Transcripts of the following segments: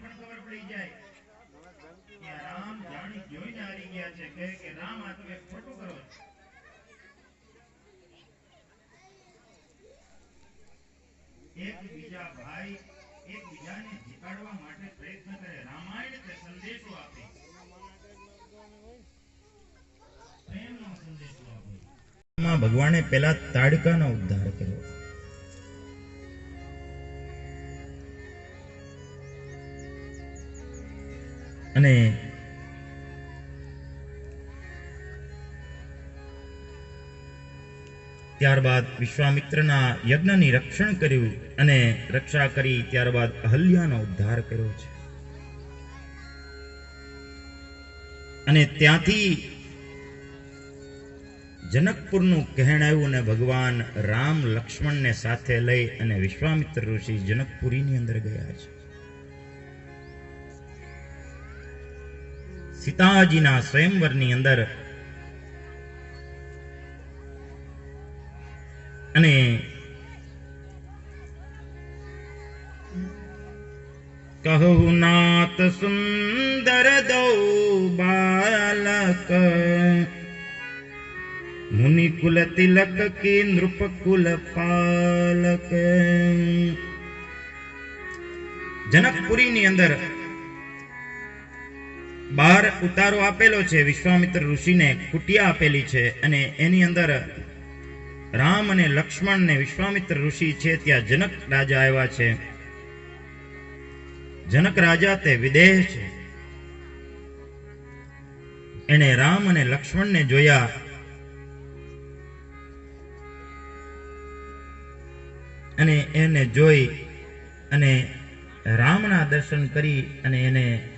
પણ ખબર પડી જાય. કે રામ જાણી જોઈને હારી ગયા છે. કહે કે રામ, આ તમે ખોટું કરો છો. એક બીજા ભાઈ એકબીજાને જીતાડવા માટે પ્રયત્ન કરે. રામાયણ તે સંદેશો આપે? ભગવાને પેલા તાડકાનો ઉદ્ધાર કર્યો. અને ત્યારબાદ વિશ્વામિત્રના યજ્ઞની રક્ષણ કર્યું અને રક્ષા કરી ત્યારબાદ અહલ્યાનો ઉદ્ધાર કર્યો છે. અને ત્યાંથી જનકપુરનું કહેણ આવ્યું અને ભગવાન રામ લક્ષ્મણને સાથે લઈ અને વિશ્વામિત્ર ઋષિ જનકપુરીની અંદર ગયા છે. સીતાજીના સ્વયંવરની અંદર. અને કહુ નાત સુંદર દૌ બાલક મુનિ કુલ તિલક કે નૃપ કુલ પાલક. જનકપુરીની અંદર બાર ઉતારો આપેલો છે. વિશ્વામિત્ર ઋષિને કુટિયા આપેલી છે અને એની અંદર રામ અને લક્ષ્મણ ને વિશ્વામિત્ર ઋષિ છે ત્યાં જનક રાજા આવ્યા છે. જનક રાજા તે વિદેહ છે. એને રામ અને લક્ષ્મણને જોયા. અને એને જોઈ અને રામના દર્શન કરી અને એને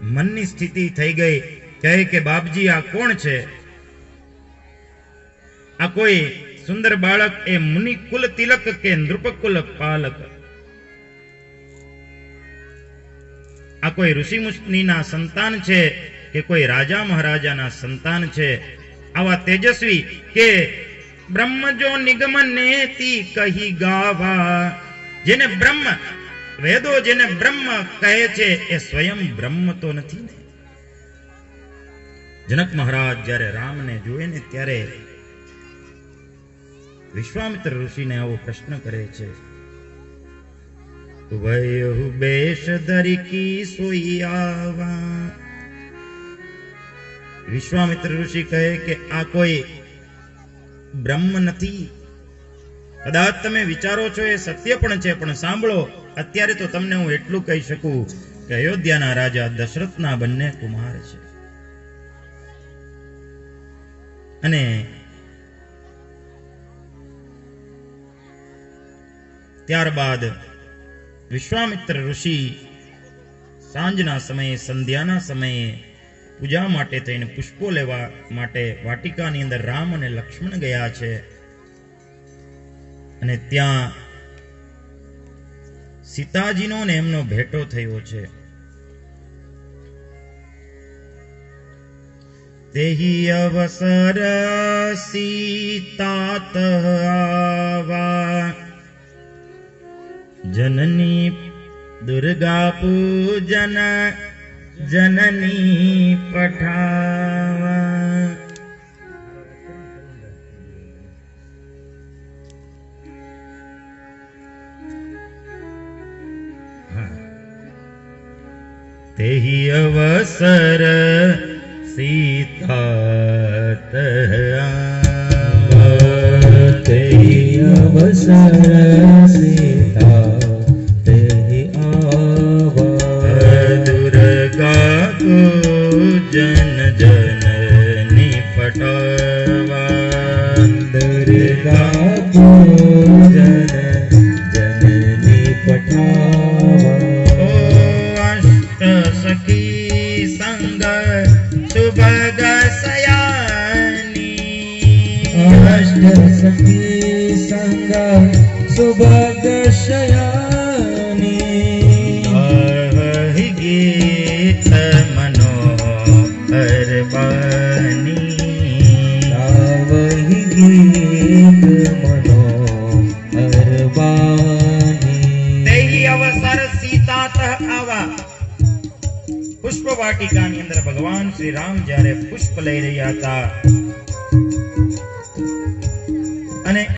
મનની સ્થિતિ થઈ ગઈ. કહે કે, બાપજી, આ કોણ છે? આ કોઈ સુંદર બાળક એ મુનિ કુલ તિલક કે નૃપકુલ પાલક? આ કોઈ ઋષિ મુનિના સંતાન છે કે કોઈ રાજા મહારાજાના સંતાન છે? આવા તેજસ્વી કે બ્રહ્મ જો નિગમ નેતિ કહી ગાવા? જેને બ્રહ્મ વેદો જેને બ્રહ્મ કહે છે, એ સ્વયં બ્રહ્મ તો નથી ને. જનક મહારાજ જ્યારે રામને જોવે ને ત્યારે વિશ્વામિત્ર ઋષિને આવો પ્રશ્ન કરે છે વયુ બેશ દરિકી સોઈ આવા? વિશ્વામિત્ર ઋષિ કહે કે, આ કોઈ બ્રહ્મ નથી. કદાચ તમે વિચારો છો એ સત્ય પણ છે, પણ સાંભળો. અત્યારે તો તમને હું એટલું કહી શકું કે અયોધ્યાના રાજા દશરથના બંને કુમાર છે. અને ત્યારબાદ વિશ્વામિત્ર ઋષિ સાંજના સમયે, સંધ્યાના સમયે પૂજા માટે થઈને પુષ્પો લેવા માટે વાટિકાની અંદર રામ અને લક્ષ્મણ ગયા છે. અને ત્યાં સીતાજીનો ને એમનો ભેટો થયો છે. તેહી અવસર સીતાત આવા. જનની દુર્ગા પૂજન જનની પઠાવા તેહી અવસર સીતાત તેહી અવસર સીતા તેહી આવા દુર્ગા પૂજન જનની પટાવા ભક્તિ સંગ સુભદ શયાની હરિ ગીત મનોહર બાની હરિ ગીત મનોહર બાની દેહી અવસર સીતા તહ આવા પુષ્પ વાટિકાની અંદર ભગવાન શ્રી રામ જ્યારે પુષ્પ લઈ રહ્યા હતા અને